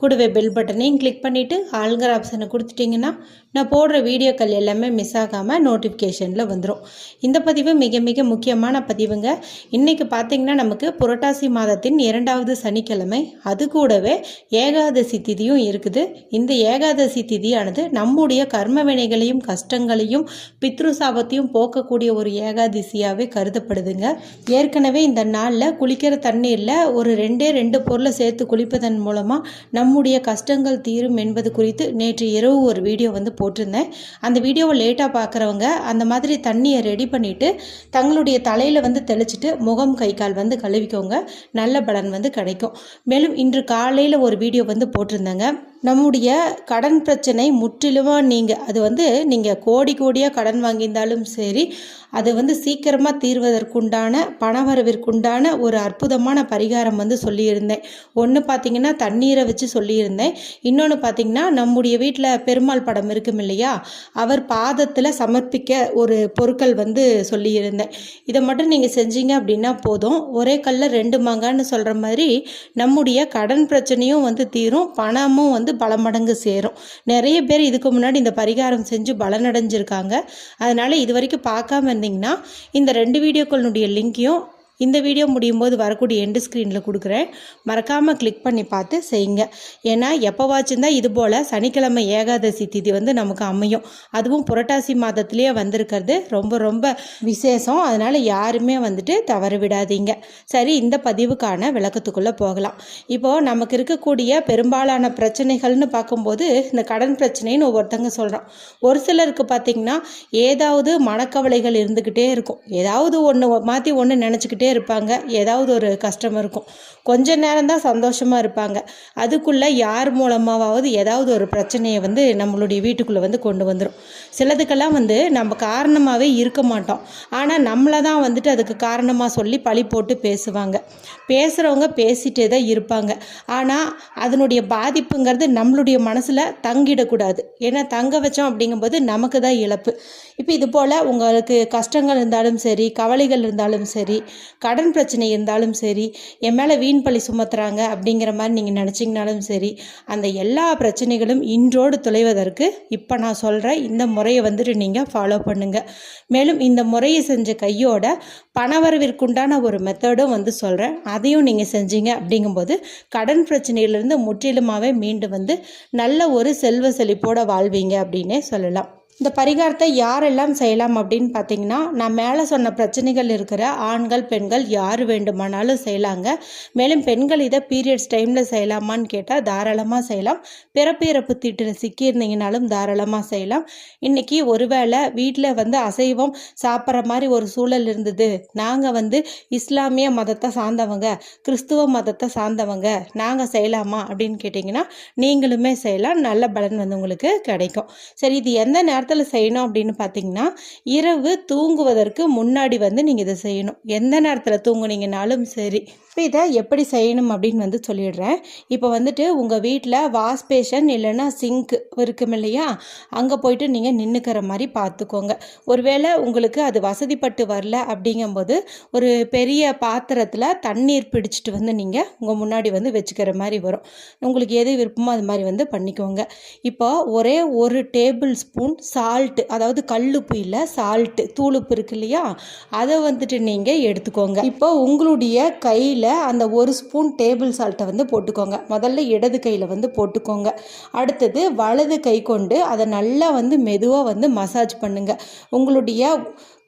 கூடவே பெல் பட்டனையும் கிளிக் பண்ணிவிட்டு ஆளுங்கிற ஆப்ஷனை கொடுத்துட்டிங்கன்னா நான் போடுற வீடியோக்கள் எல்லாமே மிஸ் ஆகாமல் நோட்டிஃபிகேஷனில் வந்துடும் இந்த பதிவு மிக மிக முக்கியமான பதிவுங்க. இன்றைக்கி பார்த்திங்கன்னா நமக்கு புரட்டாசி மாதத்தின் இரண்டாவது சனிக்கிழமை. அது கூடவே ஏகாதசி திதியும் இருக்குது. இந்த ஏகாதசி திதியானது நம்முடைய கர்ம வினைகளையும் கஷ்டங்களையும் பித்ரு சாபத்தையும் போக்கக்கூடிய ஒரு ஏகாதசியாகவே கருதப்படுதுங்க. ஏற்கனவே இந்த நாளில் குளிக்கிற தண்ணீரில் ஒரு ரெண்டே ரெண்டு பொருளை சேர்த்து குளிப்பதன் மூலமாக நம்முடைய கஷ்டங்கள் தீரும் என்பது குறித்து நேற்று இரவு ஒரு வீடியோ வந்து போட்டிருந்தேன். அந்த வீடியோவை லேட்டாக பார்க்குறவங்க அந்த மாதிரி தண்ணியை ரெடி பண்ணிவிட்டு தங்களுடைய தலையில் வந்து தெளிச்சிட்டு முகம் கை கால் வந்து கழுவிக்கோங்க. நல்ல பலன் வந்து கிடைக்கும். மேலும் இன்று காலையில் ஒரு வீடியோ வந்து போட்டிருந்தேங்க. நம்முடைய கடன் பிரச்சனை முற்றிலுமாக நீங்கள் அது வந்து நீங்கள் கோடி கோடியாக கடன் வாங்கியிருந்தாலும் சரி அது வந்து சீக்கிரமாக தீர்வதற்குண்டான பணவரவிற்குண்டான ஒரு அற்புதமான பரிகாரம் வந்து சொல்லியிருந்தேன். ஒன்று பார்த்தீங்கன்னா தண்ணீரை வச்சு சொல்லியிருந்தேன். இன்னொன்று பார்த்தீங்கன்னா நம்முடைய வீட்டில் பெருமாள் படம் இருக்கும் இல்லையா அவர் பாதத்தில் சமர்ப்பிக்க ஒரு பொருட்கள் வந்து சொல்லியிருந்தேன். இதை மட்டும் நீங்கள் செஞ்சீங்க அப்படின்னா போதும். ஒரே கல்லில் ரெண்டு மாங்கான்னு சொல்கிற மாதிரி நம்முடைய கடன் பிரச்சனையும் வந்து தீரும் பணமும் வந்து பல மடங்கு சேரும். நிறைய பேர் இதுக்கு முன்னாடி இந்த பரிகாரம் செஞ்சு பலனடைஞ்சிருக்காங்க. அதனால் இது வரைக்கும் பார்க்காம இருந்தீங்கன்னா இந்த ரெண்டு வீடியோக்களுடைய லிங்கையும் இந்த வீடியோ முடியும் போது வரக்கூடிய எண்டு ஸ்க்ரீனில் கொடுக்குறேன். மறக்காமல் கிளிக் பண்ணி பார்த்து செய்யுங்க. ஏன்னா எப்போவாச்சும் தான் இது போல் சனிக்கிழமை ஏகாதசி திதி வந்து நமக்கு அமையும். அதுவும் புரட்டாசி மாதத்துலேயே வந்திருக்கிறது. ரொம்ப ரொம்ப விசேஷம். அதனால் யாருமே வந்துட்டு தவறு விடாதீங்க. சரி இந்த பதிவுக்கான விளக்கத்துக்குள்ளே போகலாம். இப்போது நமக்கு இருக்கக்கூடிய பெரும்பாலான பிரச்சனைகள்னு பார்க்கும்போது இந்த கடன் பிரச்சனைன்னு ஒவ்வொருத்தங்க சொல்கிறோம் ஒரு சிலருக்கு பார்த்திங்கன்னா ஏதாவது மனக்கவலைகள் இருந்துக்கிட்டே இருக்கும். ஏதாவது ஒன்று மாற்றி ஒன்று நினச்சிக்கிட்டே இருப்பாங்க. ஏதாவது ஒரு கஷ்டம் இருக்கும். கொஞ்ச நேரம் தான் சந்தோஷமாக இருப்பாங்க. அதுக்குள்ளே யார் மூலமாவது ஏதாவது ஒரு பிரச்சனையை வந்து நம்மளுடைய வீட்டுக்குள்ளே வந்து கொண்டு வந்துடும் சிலதுக்கெல்லாம் வந்து நம்ம காரணமாகவே இருக்க மாட்டோம். ஆனால் நம்மளை தான் வந்துட்டு அதுக்கு காரணமாக சொல்லி பழி போட்டு பேசுவாங்க. பேசுகிறவங்க பேசிகிட்டே தான் இருப்பாங்க. ஆனால் அதனுடைய பாதிப்புங்கிறது நம்மளுடைய மனசில் தங்கிடக்கூடாது. ஏன்னா தங்க வச்சோம் அப்படிங்கும்போது நமக்கு தான் இழப்பு. இப்போ இது போல் உங்களுக்கு கஷ்டங்கள் இருந்தாலும் சரி கவலைகள் இருந்தாலும் சரி கடன் பிரச்சனை இருந்தாலும் சரி என் மேலே வீண் பழி சுமத்துறாங்க அப்படிங்கிற மாதிரி நீங்கள் நினச்சிங்கனாலும் சரி அந்த எல்லா பிரச்சனைகளும் இன்றோடு தொலைவதற்கு இப்போ நான் சொல்கிறேன் இந்த முறையை வந்துட்டு நீங்கள் ஃபாலோ பண்ணுங்கள் மேலும் இந்த முறையை செஞ்ச கையோட பணவரவிற்குண்டான ஒரு மெத்தடும் வந்து சொல்கிறேன் அதையும் நீங்கள் செஞ்சீங்க அப்படிங்கும்போது கடன் பிரச்சனையிலிருந்து முற்றிலுமாகவே மீண்டு வந்து நல்ல ஒரு செல்வ செழிப்போட வாழ்வீங்க அப்படின்னே சொல்லலாம். இந்த பரிகாரத்தை யாரெல்லாம் செய்யலாம் அப்படின்னு பார்த்தீங்கன்னா நான் மேலே சொன்ன பிரச்சனைகள் இருக்கிற ஆண்கள் பெண்கள் யார் வேண்டுமானாலும் செய்யலாங்க. மேலும் பெண்கள் இதை பீரியட்ஸ் டைமில் செய்யலாமான்னு கேட்டால் தாராளமாக செய்யலாம். பிறப்பிறப்பு தீட்டில் சிக்கியிருந்தீங்கனாலும் தாராளமாக செய்யலாம். இன்றைக்கி ஒருவேளை வீட்டில் வந்து அசைவம் சாப்பிட்ற மாதிரி ஒரு சூழல் இருந்தது. நாங்கள் வந்து இஸ்லாமிய மதத்தை சார்ந்தவங்க கிறிஸ்துவ மதத்தை சார்ந்தவங்க நாங்கள் செய்யலாமா அப்படின்னு கேட்டிங்கன்னா நீங்களுமே செய்யலாம். நல்ல பலன் வந்து உங்களுக்கு கிடைக்கும். சரி இது எந்த நேரத்தில் நேரத்தில் செய்யணும் அப்படின்னு பார்த்தீங்கன்னா இரவு தூங்குவதற்கு முன்னாடி வந்து நீங்கள் இதை செய்யணும். எந்த நேரத்தில் தூங்குனீங்கனாலும் சரி. இப்போ இதை எப்படி செய்யணும் அப்படின்னு வந்து சொல்லிடுறேன். இப்போ வந்துட்டு உங்கள் வீட்டில் வாஷ் பேஷன் இல்லைன்னா சிங்க் இருக்கும் இல்லையா? அங்கே போயிட்டு நீங்கள் நின்றுக்கிற மாதிரி பார்த்துக்கோங்க ஒருவேளை உங்களுக்கு அது வசதிப்பட்டு வரல அப்படிங்கும்போது ஒரு பெரிய பாத்திரத்தில் தண்ணீர் பிடிச்சிட்டு வந்து நீங்கள் உங்கள் முன்னாடி வந்து வச்சுக்கிற மாதிரி வரும். உங்களுக்கு எது விருப்பமோ அது மாதிரி வந்து பண்ணிக்கோங்க. இப்போ ஒரே ஒரு டேபிள் ஸ்பூன் சால்ட்டு அதாவது கல்லுப்பு இல்லை சால்ட்டு தூளுப்பு இருக்கு இல்லையா? அதை வந்துட்டு நீங்கள் எடுத்துக்கோங்க. இப்போ உங்களுடைய கையில் அந்த ஒரு ஸ்பூன் டேபிள் சால்ட்டை வந்து போட்டுக்கோங்க. முதல்ல இடது கையில் வந்து போட்டுக்கோங்க. அடுத்தது வலது கை கொண்டு அதை நல்லா வந்து மெதுவாக வந்து மசாஜ் பண்ணுங்கள் உங்களுடைய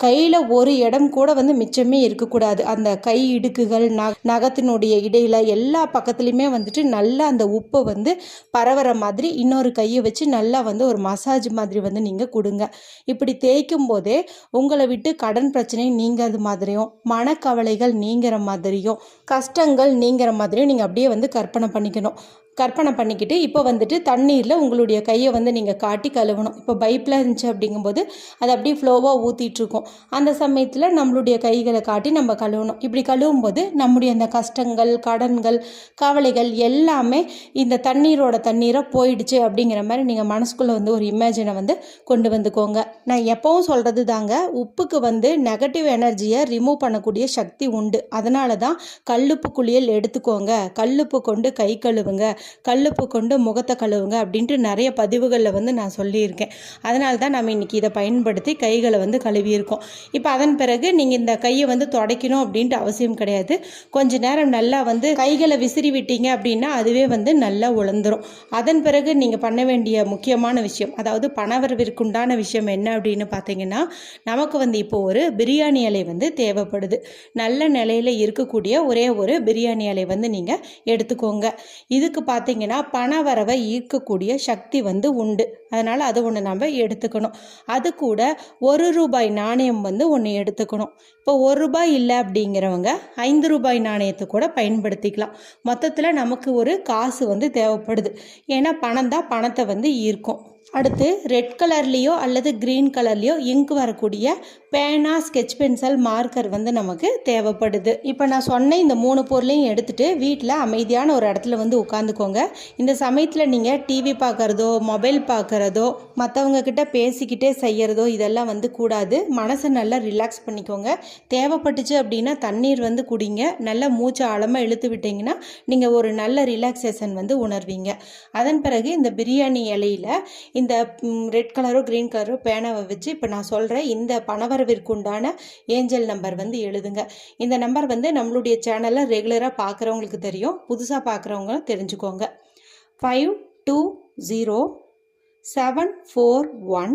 கையில் ஒரு இடம் கூட வந்து மிச்சமே இருக்கக்கூடாது. அந்த கை இடுக்குகள் ந நகத்தினுடைய இடையில் எல்லா பக்கத்துலேயுமே வந்துட்டு நல்லா அந்த உப்பை வந்து பரவுற மாதிரி இன்னொரு கையை வச்சு நல்லா வந்து ஒரு மசாஜ் மாதிரி வந்து நீங்கள் கொடுங்க. இப்படி தேய்க்கும் போதே உங்களை விட்டு கடன் பிரச்சனை நீங்கிறது மாதிரியும் மனக்கவலைகள் நீங்கிற மாதிரியும் கஷ்டங்கள் நீங்கிற மாதிரியும் நீங்கள் அப்படியே வந்து கற்பனை பண்ணிக்கணும். கற்பனை பண்ணிக்கிட்டு இப்போ வந்துட்டு தண்ணீரில் உங்களுடைய கையை வந்து நீங்கள் காட்டி கழுவணும். இப்போ பைப்பில் இருந்துச்சு அப்படிங்கும்போது அது அப்படியே ஃப்ளோவாக ஊற்றிட்டுருக்கும் அந்த சமயத்தில் நம்மளுடைய கைகளை காட்டி நம்ம கழுவணும். இப்படி கழுவும் போது நம்முடைய அந்த கஷ்டங்கள் கடன்கள் கவலைகள் எல்லாமே இந்த தண்ணீரோட தண்ணீராக போயிடுச்சு அப்படிங்கிற மாதிரி நீங்கள் மனசுக்குள்ளே வந்து ஒரு இமேஜினை வந்து கொண்டு வந்துக்கோங்க. நான் எப்போவும் சொல்கிறது தாங்க உப்புக்கு வந்து நெகட்டிவ் எனர்ஜியை ரிமூவ் பண்ணக்கூடிய சக்தி உண்டு. அதனால தான் கல்லுப்பு குளியல் எடுத்துக்கோங்க. கல்லுப்பு கொண்டு கை கழுவுங்க. கல்லுப்பு கொண்டு முகத்தை கழுவுங்க அப்படின்ட்டு நிறைய பதிவுகளில் வந்து நான் சொல்லியிருக்கேன். அதனால தான் நம்ம இன்றைக்கி இதை பயன்படுத்தி கைகளை வந்து கழுவியிருக்கோம். இப்போ அதன் பிறகு நீங்கள் இந்த கையை வந்து துடைக்கணும் அப்படின்ட்டு அவசியம் கிடையாது. கொஞ்ச நேரம் நல்லா வந்து கைகளை விசிறி விட்டீங்க அப்படின்னா அதுவே வந்து நல்லா உழந்துரும் அதன் பிறகு நீங்கள் பண்ண வேண்டிய முக்கியமான விஷயம் அதாவது பணவரவிற்குண்டான விஷயம் என்ன அப்படின்னு பார்த்தீங்கன்னா நமக்கு வந்து இப்போ ஒரு பிரியாணி இலை வந்து தேவைப்படுது. நல்ல நிலையில் இருக்கக்கூடிய ஒரே ஒரு பிரியாணி இலை வந்து நீங்கள் எடுத்துக்கோங்க. இதுக்கு பார்த்தீங்கன்னா பண வரவை ஈர்க்கக்கூடிய சக்தி வந்து உண்டு. அதனால் அது ஒன்று நம்ம எடுத்துக்கணும். அது கூட ஒரு ரூபாய் நாணயம் வந்து ஒன்று எடுத்துக்கணும். இப்போ ஒரு ரூபாய் இல்லை அப்படிங்கிறவங்க ஐந்து ரூபாய் நாணயத்தை கூட பயன்படுத்திக்கலாம். மொத்தத்தில் நமக்கு ஒரு காசு வந்து தேவைப்படுது. ஏன்னா பணம் தான் பணத்தை வந்து ஈர்க்கும். அடுத்து ரெட் கலர்லேயோ அல்லது க்ரீன் கலர்லேயோ இங்க் வரக்கூடிய பேனா ஸ்கெட்ச் பென்சில் மார்க்கர் வந்து நமக்கு தேவைப்படுது. இப்போ நான் சொன்ன இந்த மூணு பொருளையும் எடுத்துகிட்டு வீட்டில் அமைதியான ஒரு இடத்துல வந்து உட்காந்துக்கோங்க. இந்த சமயத்தில் நீங்கள் டிவி பார்க்குறதோ மொபைல் பார்க்குறதோ மற்றவங்கக்கிட்ட பேசிக்கிட்டே செய்கிறதோ இதெல்லாம் வந்து கூடாது. மனசை நல்லா ரிலாக்ஸ் பண்ணிக்கோங்க. தேவைப்பட்டுச்சு அப்படின்னா தண்ணீர் வந்து குடிங்க. நல்லா மூச்சை ஆழமாக இழுத்து விட்டிங்கன்னா நீங்கள் ஒரு நல்ல ரிலாக்ஸேஷன் வந்து உணர்வீங்க. அதன் பிறகு இந்த பிரியாணி இலையில் இந்த ரெட் கலரோ க்ரீன் கலரோ பேனாவை வச்சு இப்போ நான் சொல்கிறேன் இந்த பணவரவிற்குண்டான ஏஞ்சல் நம்பர் வந்து எழுதுங்க. இந்த நம்பர் வந்து நம்மளுடைய சேனலில் ரெகுலராக பார்க்குறவங்களுக்கு தெரியும். புதுசாக பார்க்குறவங்களும் தெரிஞ்சுக்கோங்க. Five two zero seven four one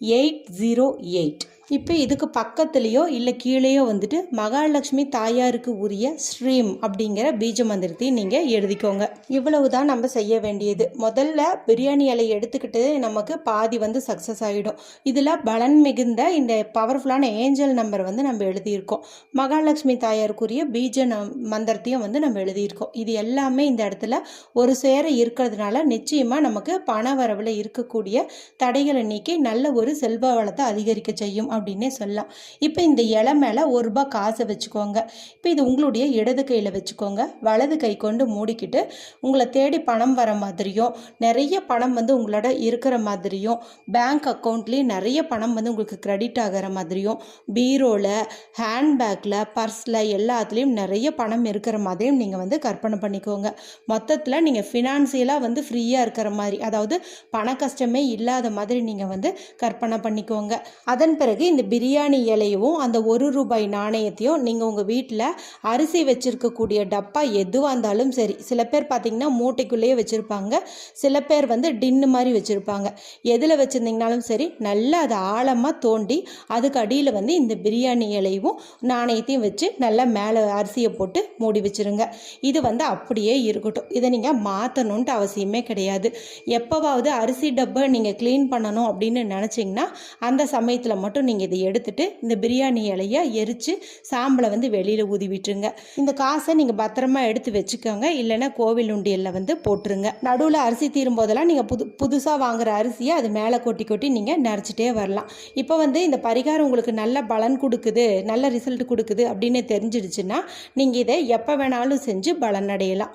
eight zero eight இப்போ இதுக்கு பக்கத்துலேயோ இல்லை கீழேயோ வந்துட்டு மகாலட்சுமி தாயாருக்கு உரிய ஸ்ரீம் அப்படிங்கிற பீஜ மந்திரத்தையும் நீங்கள் எழுதிக்கோங்க. இவ்வளவு தான் நம்ம செய்ய வேண்டியது. முதல்ல பிரியாணி இலை எடுத்துக்கிட்டு நமக்கு பாதி வந்து சக்ஸஸ் ஆகிடும் இதில் பலன் மிகுந்த இந்த பவர்ஃபுல்லான ஏஞ்சல் நம்பர் வந்து நம்ம எழுதியிருக்கோம். மகாலட்சுமி தாயாருக்குரிய பீஜ மந்திரத்தையும் வந்து நம்ம எழுதியிருக்கோம். இது எல்லாமே இந்த இடத்துல ஒரு சேர இருக்கிறதுனால நிச்சயமாக நமக்கு பண வரவில் இருக்கக்கூடிய தடைகளை நீக்கி நல்ல ஒரு செல்வ வளத்தை அதிகரிக்க செய்யும். அப்படின்னே சொல்லலாம். இப்போ இந்த இலை மேலே ஒரு ரூபாய் காசை வச்சுக்கோங்க. இப்போ இது உங்களுடைய இடது கையில் வச்சுக்கோங்க. வலது கை கொண்டு மூடிக்கிட்டு உங்களை தேடி பணம் வர மாதிரியும் நிறைய பணம் வந்து உங்களோட இருக்கிற மாதிரியும் பேங்க் அக்கௌண்ட்லேயும் நிறைய பணம் வந்து உங்களுக்கு கிரெடிட் ஆகிற மாதிரியும் பீரோவில் ஹேண்ட்பேக்கில் பர்ஸில் எல்லாத்துலேயும் நிறைய பணம் இருக்கிற மாதிரியும் நீங்கள் வந்து கற்பனை பண்ணிக்கோங்க. மொத்தத்தில் நீங்கள் ஃபினான்சியலாக வந்து ஃப்ரீயாக இருக்கிற மாதிரி அதாவது பண கஷ்டமே இல்லாத மாதிரி நீங்கள் வந்து கற்பனை பண்ணிக்கோங்க. அதன் பிறகு இந்த பிரியாணி இலையவும் அந்த ஒரு ரூபாய் நாணயத்தையும் நீங்கள் உங்கள் வீட்டில் அரிசி வச்சுருக்கக்கூடிய டப்பா எதுவாக இருந்தாலும் சரி சில பேர் பார்த்திங்கன்னா மூட்டைக்குள்ளேயே வச்சுருப்பாங்க. சில பேர் வந்து டின்னு மாதிரி வச்சுருப்பாங்க. எதில் வச்சுருந்தீங்கனாலும் சரி நல்லா அதை ஆழமாக தோண்டி அதுக்கு அடியில் வந்து இந்த பிரியாணி இலையும் நாணயத்தையும் வச்சு நல்லா மேலே அரிசியை போட்டு மூடி வச்சுருங்க. இது வந்து அப்படியே இருக்கட்டும். இதை நீங்கள் மாற்றணுன்ட்டு அவசியமே கிடையாது. எப்போவாவது அரிசி டப்பை நீங்கள் க்ளீன் பண்ணணும் அப்படின்னு நினச்சிங்கன்னா அந்த சமயத்தில் மட்டும் நீங்கள் நீங்கள் இதை எடுத்துகிட்டு இந்த பிரியாணி இலையை எரித்து சாம்பலை வந்து வெளியில் ஊதி விட்டுருங்க. இந்த காசை நீங்கள் பத்திரமா எடுத்து வச்சுக்கோங்க. இல்லைன்னா கோவில் உண்டியலில் வந்து போட்டுருங்க. நடுவில் அரிசி தீரும் போதெல்லாம் நீங்கள் புது புதுசாக வாங்குற அரிசியை அது மேலே கொட்டி கொட்டி நீங்கள் நிறச்சிட்டே வரலாம். இப்போ வந்து இந்த பரிகாரம் உங்களுக்கு நல்ல பலன் கொடுக்குது நல்ல ரிசல்ட் கொடுக்குது அப்படின்னு தெரிஞ்சிடுச்சுன்னா நீங்கள் இதை எப்போ வேணாலும் செஞ்சு பலன் அடையலாம்